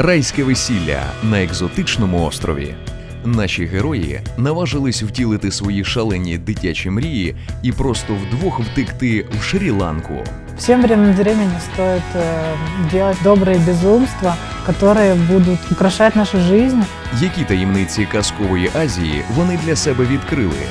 Райське весілля на екзотичному острові. Наші герої наважились втілити свої шалені дитячі мрії і просто вдвох втекти в Шрі-Ланку. Всем время от времени стоит э, делать добрые безумства, которые будут украшать нашу жизнь. Які таємниці казкової Азії вони для себе відкрили?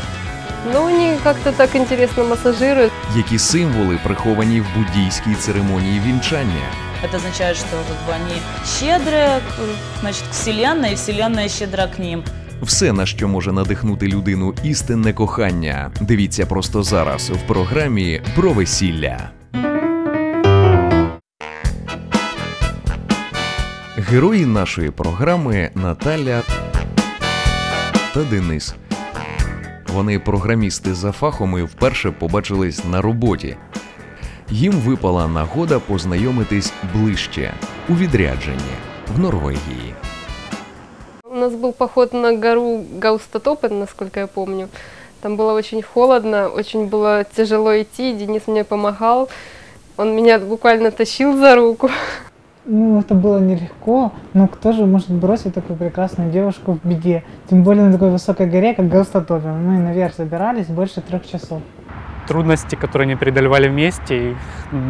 Но они как-то так интересно массажируют. Які символи приховані в буддійській церемонії вінчання? Это означает, что как бы они щедрые к, значит, к Вселенной, и Вселенная щедра к ним. Все, на що може надихнути людину істинне кохання. Дивіться просто зараз в програмі про весілля. Герої нашої програми Наталя та Денис. Вони програмісти за фахом і вперше побачились на роботі. Їм випала нагода познайомитись ближче у відрядженні в Норвегії. У нас был поход на гору Гаустатопен, насколько я помню. Там было очень холодно, очень было тяжело идти. Денис мне помогал. Он меня буквально тащил за руку. Ну, это было нелегко, но кто же может бросить такую прекрасную девушку в беде? Тем более на такой высокой горе, как Гаустатопен. Мы наверх забирались больше трех часов. трудности, которые они преодолевали вместе, их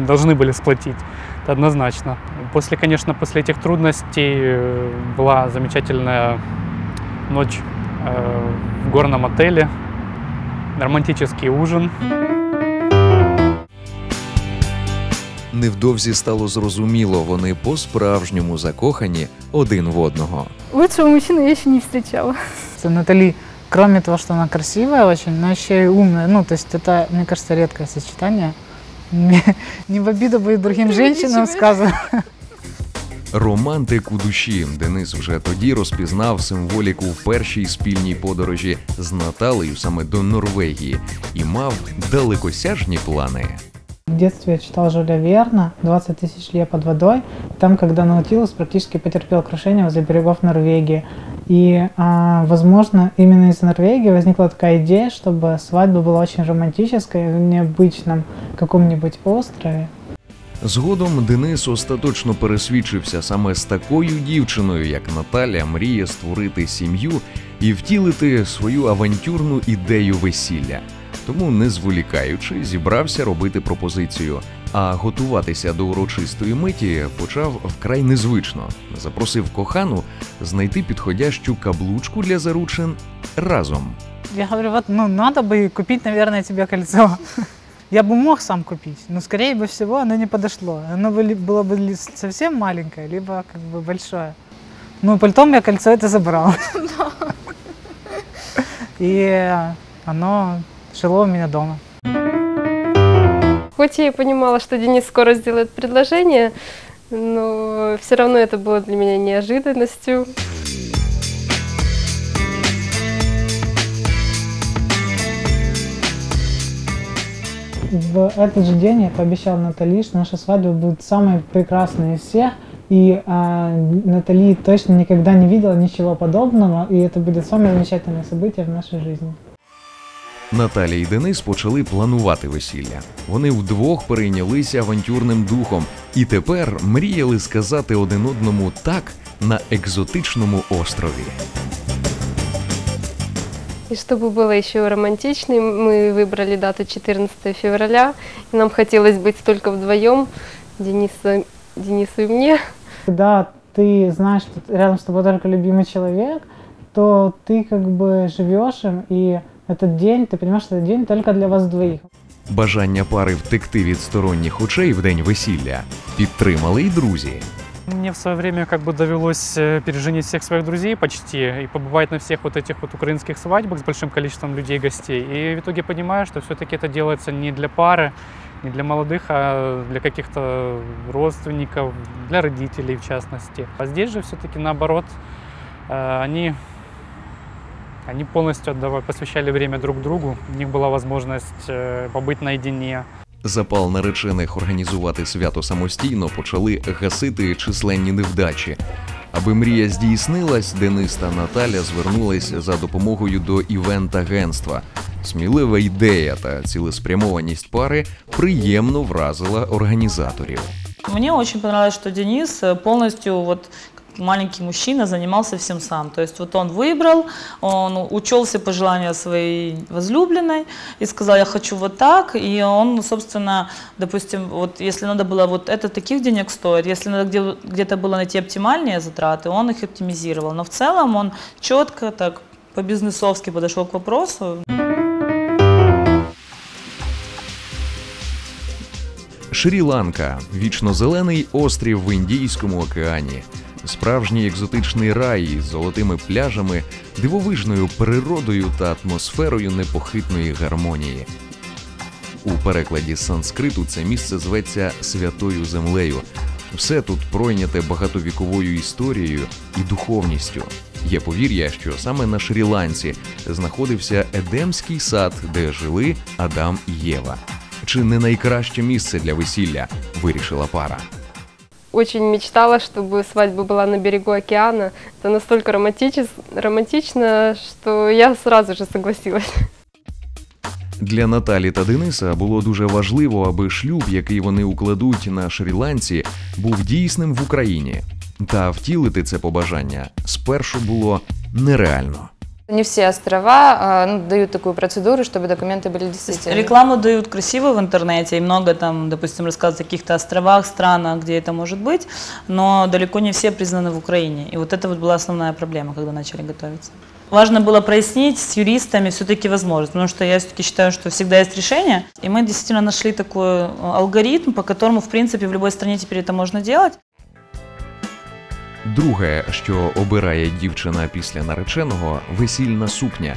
должны были сплотить. Это однозначно. После, конечно, после этих трудностей э, была замечательная ночь э, в горном отеле, романтический ужин. Невдовзі стало зрозуміло, вони по-справжньому закохані один в одного. Лучшего мужчину я еще не встречала. Что Натали, кроме того, что она красивая очень, но еще и умная. Ну, то есть это, мне кажется, редкое сочетание. Не не в обиду будет другим женщинам сказано. Романтик у душі Денис вже тоді розпізнав символіку в першій спільній подорожі з Наталею саме до Норвегії і мав далекосяжні плани. В детстве я читал Жюля Верна «20 тысяч лет под водой». Там, когда Наутилус практически потерпел крушение возле берегов Норвегии. И, а, возможно, именно из Норвегии возникла такая идея, чтобы свадьба была очень романтической в необычном каком-нибудь острове. Згодом Денис остаточно пересвідчився саме з такою дівчиною, як Наталя, мріє створити сім'ю і втілити свою авантюрну ідею весілля. Тому, не зволікаючи, зібрався робити пропозицію. А готуватися до урочистої миті почав вкрай незвично. Запросив кохану знайти підходящу каблучку для заручин разом. Я говорю, вот, ну, надо бы купить, наверное, тебе кольцо. Я бы мог сам купить, но, скорее бы всего, оно не подошло. Оно бы ли- было бы ли совсем маленькое, либо как бы большое. Ну, потом я кольцо это забрал. И оно Жило у меня дома. Хоть я и понимала, что Денис скоро сделает предложение, но все равно это было для меня неожиданностью. В этот же день я пообещал Натали, что наша свадьба будет самой прекрасной из всех. И а, Натали точно никогда не видела ничего подобного, и это будет самое замечательное событие в нашей жизни. Наталя і Денис почали планувати весілля. Вони вдвох перейнялися авантюрним духом і тепер мріяли сказати один одному так на екзотичному острові. И чтобы было еще романтичнее, мы выбрали дату 14 февраля. И нам хотелось быть только вдвоем, Дениса, Денису и мне. Когда ты знаешь, что рядом с тобой только любимый человек, то ты как бы живешь им, и этот день, ты понимаешь, что этот день только для вас двоих. Бажання пари втекти від сторонніх очей в день весілля підтримали й друзі. Мне в свое время как бы довелось э, переженить всех своих друзей почти и побывать на всех вот этих вот украинских свадьбах с большим количеством людей, гостей. И в итоге понимаю, что все-таки это делается не для пары, не для молодых, а для каких-то родственников, для родителей в частности. А здесь же все-таки наоборот, э, они, они полностью отдавали, посвящали время друг другу, у них была возможность э, побыть наедине, Запал наречених організувати свято самостійно почали гасити численні невдачі. Аби мрія здійснилась, Денис та Наталя звернулись за допомогою до івент-агентства. Смілива ідея та цілеспрямованість пари приємно вразила організаторів. Мне очень понравилось, что Денис э, полностью вот маленький мужчина занимался всем сам. То есть вот он выбрал, он учел все пожелания своей возлюбленной и сказал, я хочу вот так. И он, собственно, допустим, вот если надо было вот это таких денег стоит, если надо где- где-то было найти оптимальные затраты, он их оптимизировал. Но в целом он четко так по-бизнесовски подошел к вопросу. Шрі-Ланка вічно-зелений острів в Індійському океані, Справжній екзотичний рай із золотими пляжами, дивовижною природою та атмосферою непохитної гармонії. У перекладі санскриту це місце зветься святою землею. Все тут пройняте багатовіковою історією і духовністю. Є повір'я, що саме на Шрі-Ланці знаходився Едемський сад, де жили Адам і Єва. Чи не найкраще місце для весілля? Вирішила пара Очень мечтала, чтобы свадьба была на берегу океана. Это настолько романтичес- романтично, что я сразу же согласилась. Для Наталі та Дениса було дуже важливо, аби шлюб, який вони укладуть на Шрі-Ланці, був дійсним в Україні. Та втілити це побажання спершу було нереально. Не все острова а, ну, дают такую процедуру, чтобы документы были действительны. рекламу дают красиво в интернете, и много там, допустим, рассказывают о каких-то островах, странах, где это может быть, но далеко не все признаны в Украине. И вот это вот была основная проблема, когда начали готовиться. Важно было прояснить с юристами все-таки возможность, потому что я все-таки считаю, что всегда есть решение. И мы действительно нашли такой э, алгоритм, по которому, в принципе, в любой стране теперь это можно делать. Друге, що обирає дівчина після нареченого весільна сукня.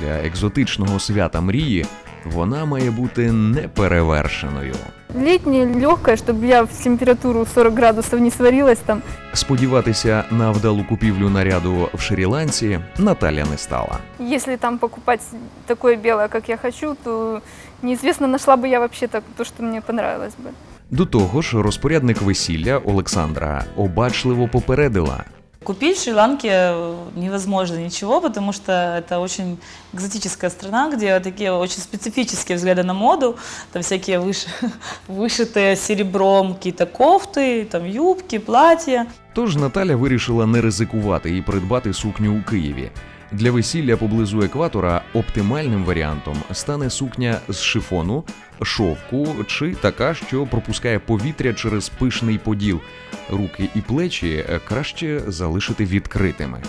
Для екзотичного свята мрії вона має бути неперевершеною. Летнее, легкое, чтобы я в температуру 40 градусов не сварилась там. Сподіватися на вдалу купівлю наряду в Шрі-Ланці Наталя не стала. Если там покупать такое белое, как я хочу, то неизвестно, нашла бы я вообще так, то, что мне понравилось бы. До того ж, розпорядник весілля Олександра обачливо попередила. Купить в Шри-Ланке э, невозможно ничего, потому что это очень экзотическая страна, где такие очень специфические взгляды на моду, там всякие выш... вышитые серебром какие-то кофты, там юбки, платья. Тож Наталя вирішила не ризикувати і придбати сукню у Києві. Для весілля поблизу екватора оптимальним варіантом стане сукня з шифону, шовку чи така, що пропускає повітря через пишний поділ. Руки і плечі краще залишити відкритими.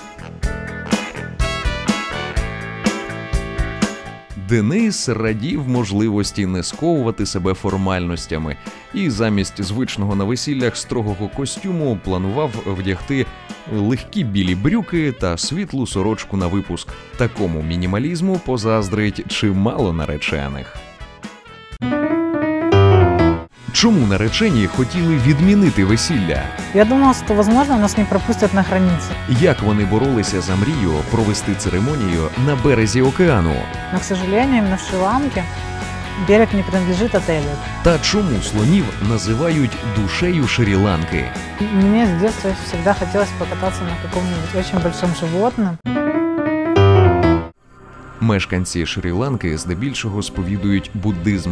Денис радів можливості не сковувати себе формальностями і замість звичного на весіллях строгого костюму планував вдягти легкі білі брюки та світлу сорочку на випуск. Такому мінімалізму позаздрить чимало наречених. Чому наречені хотіли відмінити весілля? Я думала, что, возможно, нас не пропустят на границе. Як вони боролися за мрію провести церемонію на березі океану? Но, к сожалению, в Шри-Ланке берег не принадлежит отелю. Та чому слонів називають душею Шрі-Ланки? Мне с детства всегда хотелось покататься на каком-нибудь очень большом животном. Мешканці Шрі-Ланки здебільшого сповідують буддизм.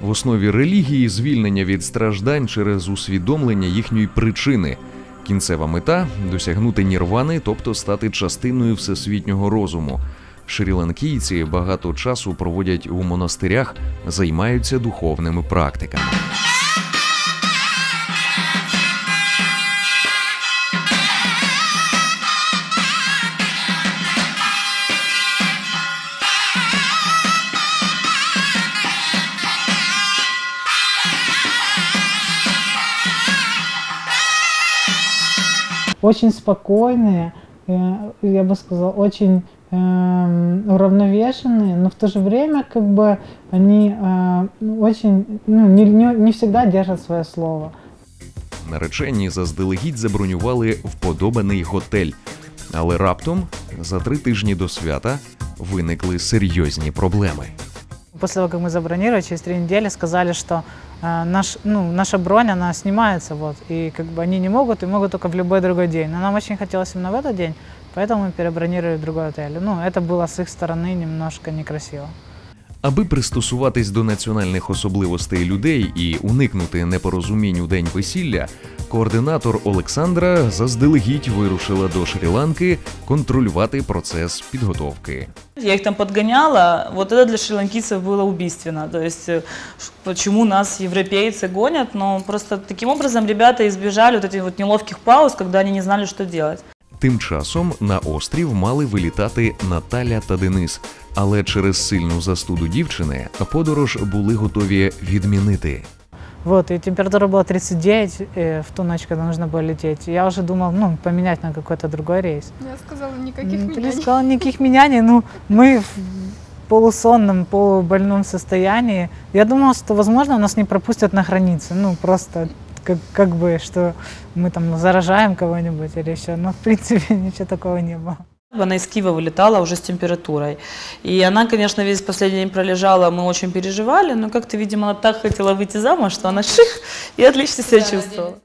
В основі релігії звільнення від страждань через усвідомлення їхньої причини. Кінцева мета досягнути нірвани, тобто стати частиною всесвітнього розуму Шрі-ланкійці багато часу проводять у монастирях, займаються духовними практиками. Очень спокойные, э, я бы сказала, очень эм, уравновешенные, но в то же время как бы они э, очень, ну, не, не, не всегда держат свое слово. Наречені заздалегідь забронювали вподобаний готель, але раптом за три тижні до свята виникли серйозні проблеми. После того, как мы забронировали, через три недели сказали, что э, наш, ну, наша бронь, она снимается, вот, и как бы они не могут, и могут только в любой другой день. Но нам очень хотелось именно в этот день, поэтому мы перебронировали другой отель. Ну, это было с их стороны немножко некрасиво. Аби пристосуватись до національних особливостей людей і уникнути непорозумінь у день весілля, координатор Олександра заздалегідь вирушила до Шрі-Ланки контролювати процес підготовки. Я их там подгоняла, вот это для шри-ланкийцев было убийственно. То есть, э, ш- почему нас европейцы гонят, но просто таким образом ребята избежали вот этих вот неловких пауз, когда они не знали, что делать. Тим часом на острів мали вилітати Наталя та Денис, але через сильну застуду дівчини подорож були готові відмінити. Вот, и температура была 39 э, в ту ночь, когда нужно было лететь. Я уже думал, ну, поменять на какой-то другой рейс. Я сказала, никаких М, Ты меняний. сказала, никаких меняний. Ну, мы в полусонном, полубольном состоянии. Я думала, что, возможно, нас не пропустят на границе. Ну, просто как, как бы, что мы там заражаем кого-нибудь или еще. Но, в принципе, ничего такого не было. Она из Киева вылетала уже с температурой. И она, конечно, весь последний день пролежала, мы очень переживали, но как-то, видимо, она так хотела выйти замуж, что она ших и отлично себя чувствовала.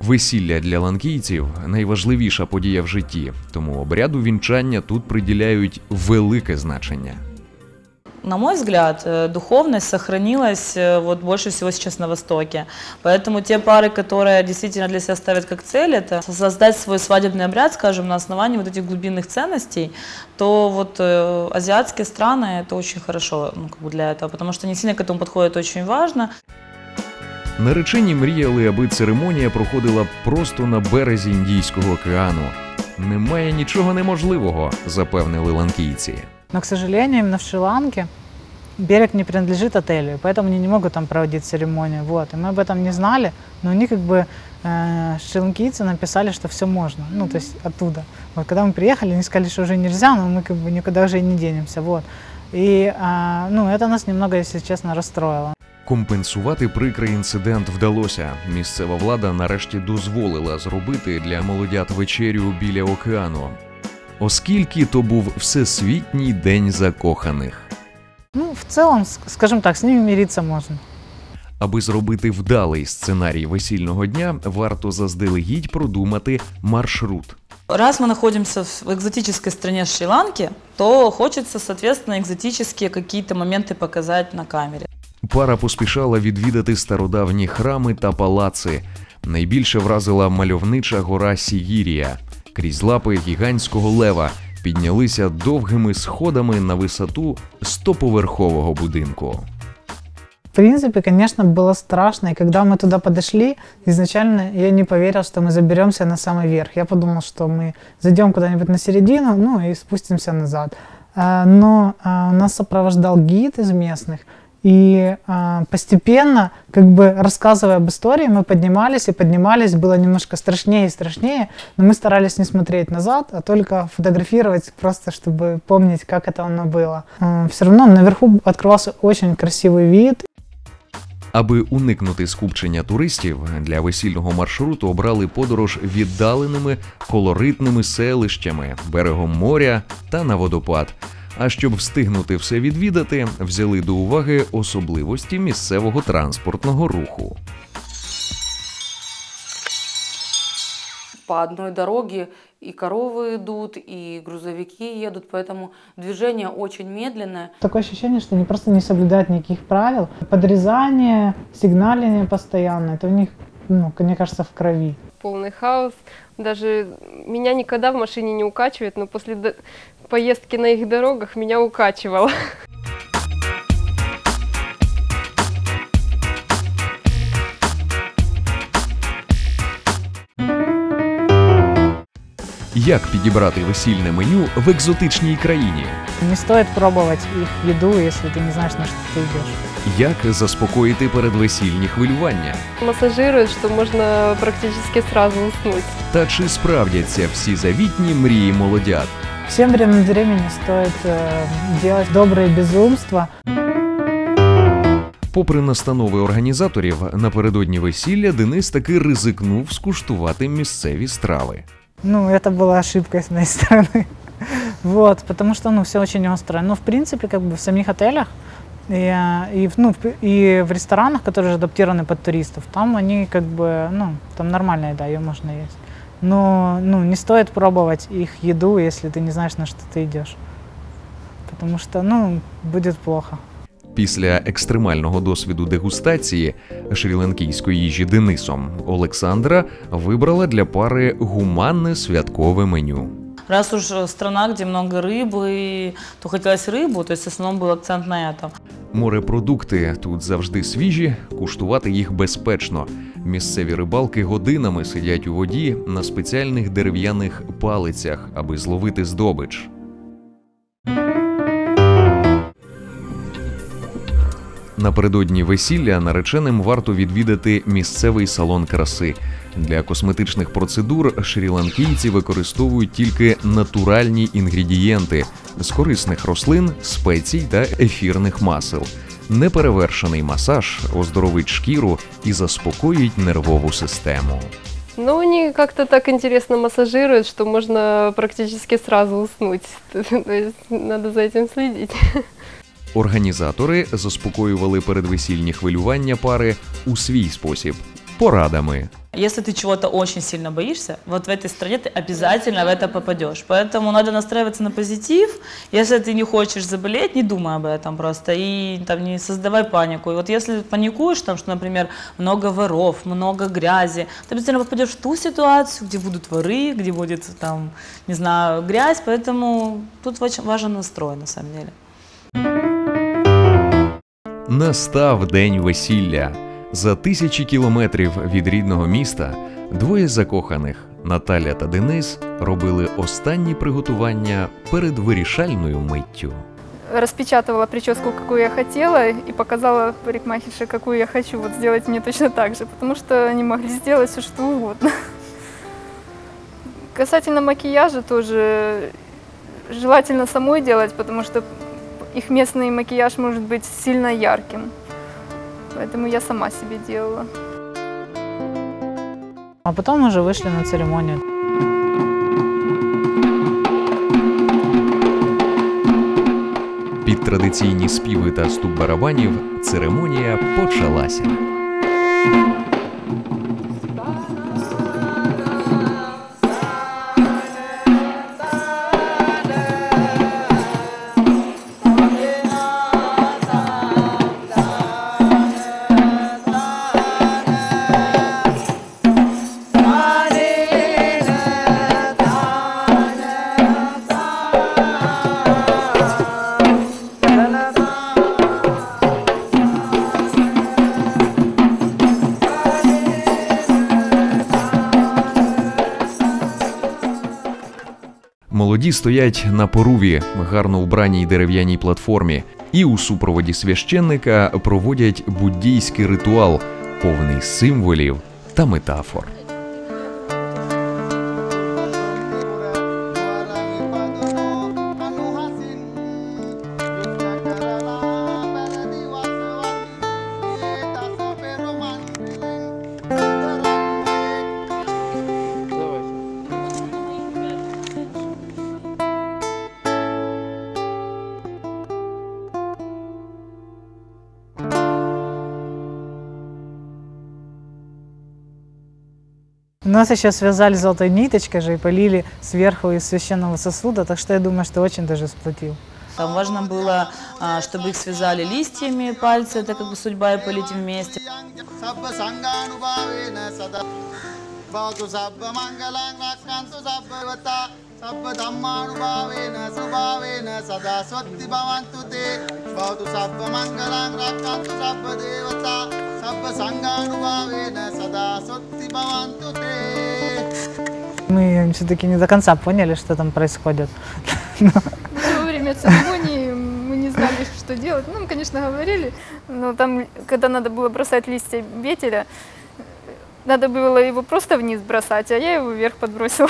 Весілля для ланкійців найважливіша подія в житті, тому обряду вінчання тут приділяють велике значення. На мой взгляд, э, духовность сохранилась э, вот больше всего сейчас на Востоке. Поэтому те пары, которые действительно для себя ставят как цель, это создать свой свадебный обряд, скажем, на основании вот этих глубинных ценностей, то вот э, азиатские страны это очень хорошо ну, как бы для этого, потому что они сильно к этому подходят очень важно. Наречені мріяли, аби церемонія проходила просто на березі Індійського океану. Немає нічого неможливого, запевнили ланкійці. Но, к сожалению, именно в Шри-Ланке берег не принадлежит отелю, и поэтому они не могут там проводить церемонию. Вот. И мы об этом не знали, но они как бы э, шри-ланкийцы написали, что все можно, ну, то есть оттуда. Вот, когда мы приехали, они сказали, что уже нельзя, но мы как бы никуда уже и не денемся, вот. И, а, ну, это нас немного, если честно, расстроило. Компенсувати прикрий інцидент вдалося. Місцева влада нарешті дозволила зробити для молодят вечерю біля океану, оскільки то був всесвітній день закоханих. Ну, в целом, с- скажем так, с ними мириться можно. Аби зробити вдалий сценарій весільного дня, варто заздалегідь продумати маршрут. Раз мы находимся в экзотической стране Шри-Ланки, то хочется, соответственно, экзотические какие-то моменты показать на камере. Пара поспішала відвідати стародавні храми та палаци. Найбільше вразила мальовнича гора Сігірія. Крізь лапи гігантського лева піднялися довгими сходами на висоту стоповерхового будинку. В принципе, конечно, было страшно. И когда мы туда подошли, изначально я не поверил, что мы заберемся на самый верх. Я подумал, что мы зайдем куда-нибудь на середину, ну и спустимся назад. А, Но а, нас сопровождал гид из местных. И а, постепенно, как бы рассказывая об истории, мы поднимались и поднимались. Было немножко страшнее и страшнее, но мы старались не смотреть назад, а только фотографировать, просто чтобы помнить, как это оно было. Все равно наверху открывался очень красивый вид, Аби уникнути скупчення туристів, для весільного маршруту обрали подорож віддаленими колоритними селищами, берегом моря та на водопад. А щоб встигнути все відвідати, взяли до уваги особливості місцевого транспортного руху. по одной дороге и коровы идут, и грузовики едут, поэтому движение очень медленное. Такое ощущение, что они просто не соблюдают никаких правил. Подрезание, сигналение постоянно, это у них, ну, мне кажется, в крови. Полный хаос. Даже меня никогда в машине не укачивает, но после до- поездки на их дорогах меня укачивало. Як підібрати весільне меню в екзотичній країні? Не стоит пробовать их еду, если ты не знаешь, на что ты идешь. Як заспокоїти передвесільні хвилювання? Массажирует, что можно практически сразу уснуть. Та чи справдяться всі завітні мрії молодят? Всем время от времени стоит э, делать добрые безумства. Попри настанови організаторів, напередодні весілля Денис таки ризикнув скуштувати місцеві страви. Ну, это была ошибка с моей стороны. Вот, потому что, ну, все очень остро. Но, в принципе, как бы в самих отелях и, э, и, в- ну, в- и в ресторанах, которые же адаптированы под туристов, там они как бы, ну, там нормальная еда, ее можно есть. Но, ну, не стоит пробовать их еду, если ты не знаешь, на что ты идешь. потому что, ну, будет плохо. Після екстремального досвіду дегустації шрі-ланкійської їжі Денисом Олександра вибрала для пари гуманне святкове меню Раз уж э, страна, где много рыбы, то хотелось рыбу, то есть в основном был акцент на этом. Морепродукти тут завжди свіжі, куштувати їх безпечно. Місцеві рибалки годинами сидять у воді на спеціальних дерев'яних палицях, аби зловити здобич. Напередодні весілля нареченим варто відвідати місцевий салон краси. Для косметичних процедур шрі-ланкійці використовують тільки натуральні інгредієнти з корисних рослин, спецій та ефірних масел. Неперевершений масаж оздоровить шкіру і заспокоїть нервову систему. Но они как-то так интересно массажируют, что можно практически сразу уснуть. То есть надо за этим следить. Організатори заспокоювали передвесільні хвилювання пари у свій спосіб порадами. Если ты чего-то очень сильно боишься, вот в этой стране ты обязательно в это попадешь. Поэтому надо настраиваться на позитив. Если ты не хочешь заболеть, не думай об этом просто. И там не создавай панику. И вот если паникуешь, там, что, например, много воров, много грязи, ты обязательно попадешь в ту ситуацию, где будут воры, где будет там, не знаю, грязь. Поэтому тут очень важен настрой, на самом деле. Настав день весілля. За тисячі кілометрів від рідного міста двоє закоханих Наталя та Денис робили останні приготування перед вирішальною миттю. Распечатывала прическу, какую я хотела, и показала парикмахерше, какую я хочу. Вот сделать мне точно так же, потому что они могли сделать все, что угодно. Касательно макияжа тоже желательно самой делать, потому что их местный макияж может быть сильно ярким. Поэтому я сама себе делала. А потом уже вышли на церемонию. Під традиційні співи та стук барабанів церемонія почалася. Молоді стоять на поруві, гарно вбраній дерев'яній платформі, і у супроводі священника проводять буддійський ритуал, повний символів та метафор. Нас еще связали золотой ниточкой же и полили сверху из священного сосуда, так что я думаю, что очень даже сплотил. Там важно было, а, чтобы их связали листьями, пальцы, это как бы судьба и полить вместе. Субхавена мы все-таки не до конца поняли, что там происходит. Во время церемонии мы не знали, что делать. Ну, мы, конечно, говорили, но там, когда надо было бросать листья бетеля, надо было его просто вниз бросать, а я его вверх подбросила.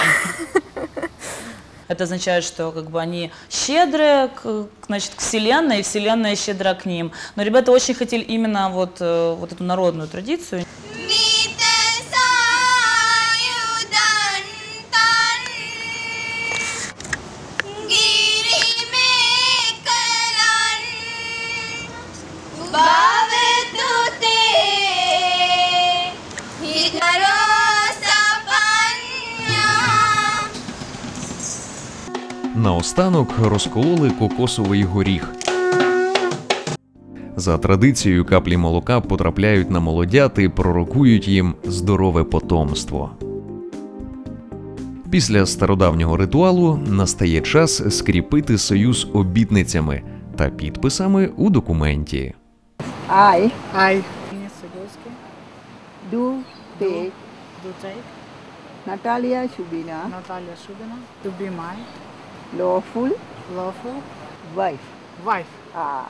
Это означает, что как бы они щедрые к, значит, к Вселенной, и Вселенная щедра к ним. Но ребята очень хотели именно вот, э, вот эту народную традицию. Наостанок розкололи кокосовий горіх. За традицією, каплі молока потрапляють на молодят і пророкують їм здорове потомство. Після стародавнього ритуалу настає час скріпити союз обітницями та підписами у документі. I I do take do take Natalia Shubina Natalia Lawful lawful wife. wife. Ah.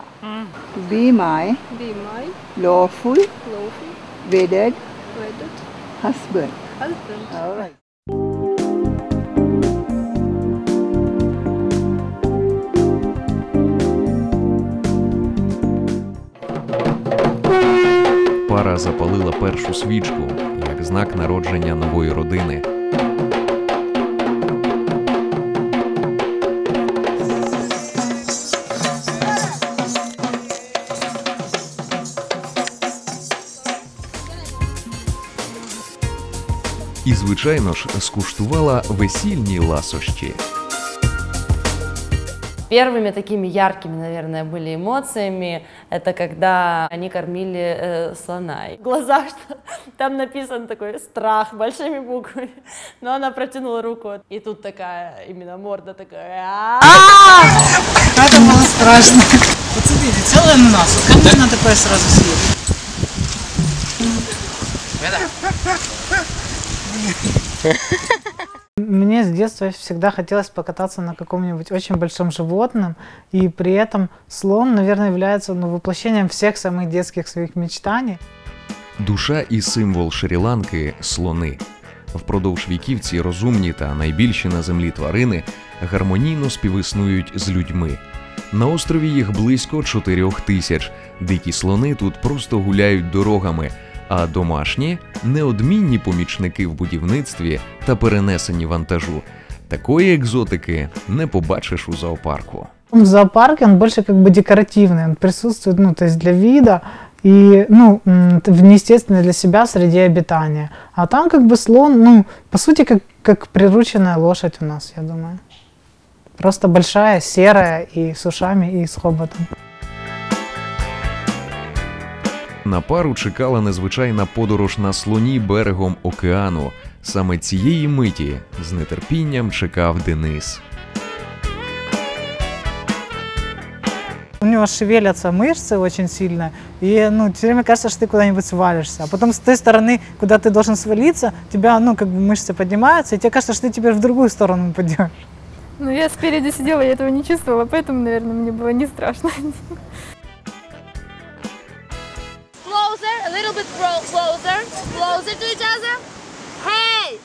To be my Be my lawful lawful wedded wedded husband. husband. All right. Пара запалила першу свічку як знак народження нової родини. звичайно ж, скуштувала весільні ласощі. Первыми такими яркими, наверное, были эмоциями, это когда они кормили э, слона. В глазах что там написан такой страх большими буквами, но она протянула руку, и тут такая именно морда такая. «А-а-а!» Это было страшно. Вот смотрите, целое на нас. Вот Как можно такое сразу съесть? Мне с детства всегда хотелось покататься на каком-нибудь очень большом животном, и при этом слон, наверное, является ну, воплощением всех самых детских своих мечтаний. Душа і символ Шрі-Ланки – слони. Впродовж віків ці розумні та найбільші на землі тварини гармонійно співіснують з людьми. На острові їх близько чотирьох тисяч. Дикі слони тут просто гуляють дорогами, а домашні неодмінні помічники в будівництві та перенесенні вантажу. Такої екзотики не побачиш у зоопарку. В зоопарке он больше как бы декоративный, он присутствует, ну, то есть для вида и, ну, м, т- в неестественной для себя среде обитания. А там как бы слон, ну, по сути, как, как прирученная лошадь у нас, я думаю. Просто большая, серая и с ушами, и с хоботом. На пару чекала незвичайна подорож на слоні берегом океану. Саме цієї миті з нетерпінням чекав Денис. У него шевелятся мышцы очень сильно, и, ну, все время кажется, что ты куда-нибудь свалишься. А потом с той стороны, куда ты должен свалиться, у тебя, ну, как бы мышцы поднимаются, и тебе кажется, что ты теперь в другую сторону упадешь. Ну, я спереди сидела, я этого не чувствовала, поэтому, наверное, мне было не страшно. little bit clo- closer, closer to each other. Hey!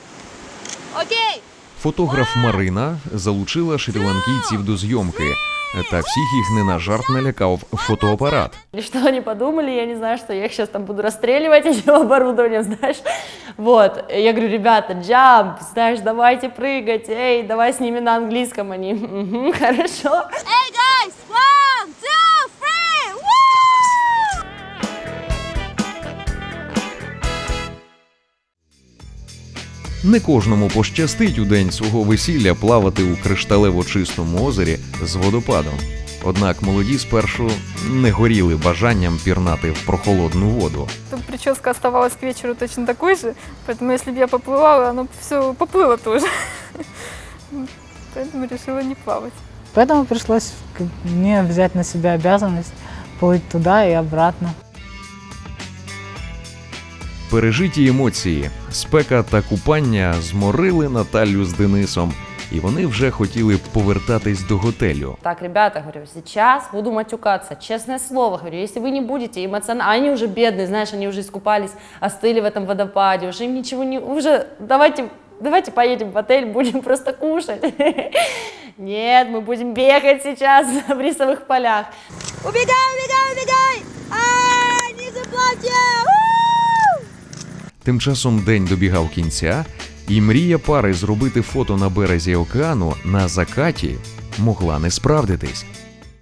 Okay. Фотограф Марина залучила шрі-ланкійців до зйомки, та всіх їх не на жарт налякав фотоапарат. И что они подумали, я не знаю, что я их сейчас там буду расстреливать этим оборудованием, знаешь. Вот, я говорю, ребята, jump, знаешь, давайте прыгать, эй, давай с ними на английском, они, «Мгм, хорошо. Hey guys, Не кожному пощастить у день свого весілля плавати у кришталево чистому озері з водопадом. Однак молоді спершу не горіли бажанням пірнати в прохолодну воду. Тут прическа оставалась к вечеру точно такой же, поэтому если бы я поплывала, оно все поплыло тоже. Поэтому решила не плавать. Поэтому пришлось как, мне взять на себя обязанность плыть туда и обратно. Пережиті емоції, спека та купання зморили Наталю з Денисом, і вони вже хотіли повертатись до готелю. Так, ребята, говорю, сейчас буду матюкаться, честное слово, говорю, если вы не будете эмоционально, а они уже бедные, знаешь, они уже искупались, остыли в этом водопаде, уже им ничего не, уже давайте, давайте поедем в отель, будем просто кушать. Нет, мы будем бегать сейчас в рисовых полях. Убегай, убегай, убегай! Тим часом день добігав кінця, і мрія пари зробити фото на березі океану на закаті могла не справдитись.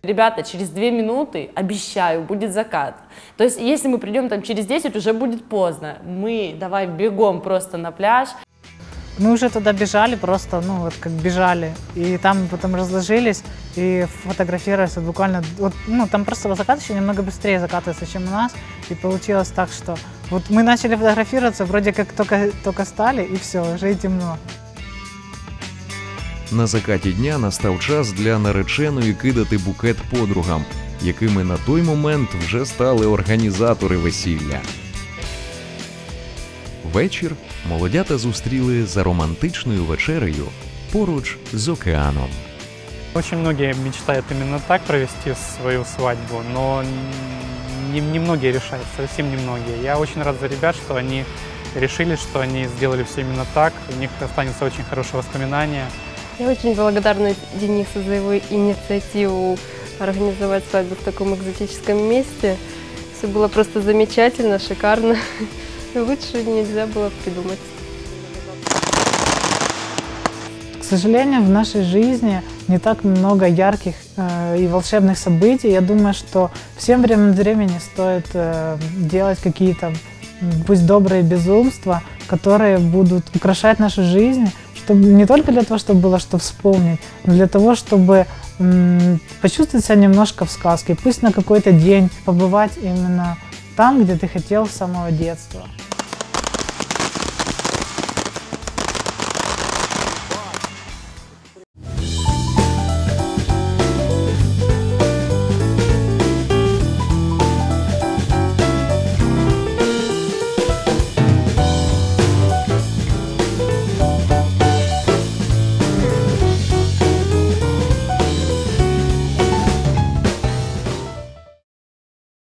Ребята, через две минуты, обещаю, будет закат. То есть, если мы придем там через 10, уже будет поздно. Мы давай бегом просто на пляж. Мы уже туда бежали, просто, ну, вот как бежали. И там потом разложились и фотографировались вот буквально, вот, ну, там просто закат еще немного быстрее закатывается, чем у нас. И получилось так, что вот мы начали фотографироваться, вроде как только, только стали, и все, уже и темно. На закаті дня настав час для нареченої кидати букет подругам, якими на той момент вже стали організатори весілля. Вечір молодята зустріли за романтичною вечерею поруч з океаном. Очень многие мечтают именно так провести свою свадьбу, но не- немногие решают, совсем немногие. Я очень рад за ребят, что они решили, что они сделали все именно так. У них останется очень хорошее воспоминание. Я очень благодарна Денису за его инициативу организовать свадьбу в таком экзотическом месте. Все было просто замечательно, шикарно. Лучше нельзя было придумать. Сожалению, в нашей жизни не так много ярких э, и волшебных событий. Я думаю, что всем время времени стоит э, делать какие-то, пусть добрые безумства, которые будут украшать нашу жизнь, чтобы не только для того, чтобы было что вспомнить, но для того, чтобы м, почувствовать себя немножко в сказке. Пусть на какой-то день побывать именно там, где ты хотел с самого детства.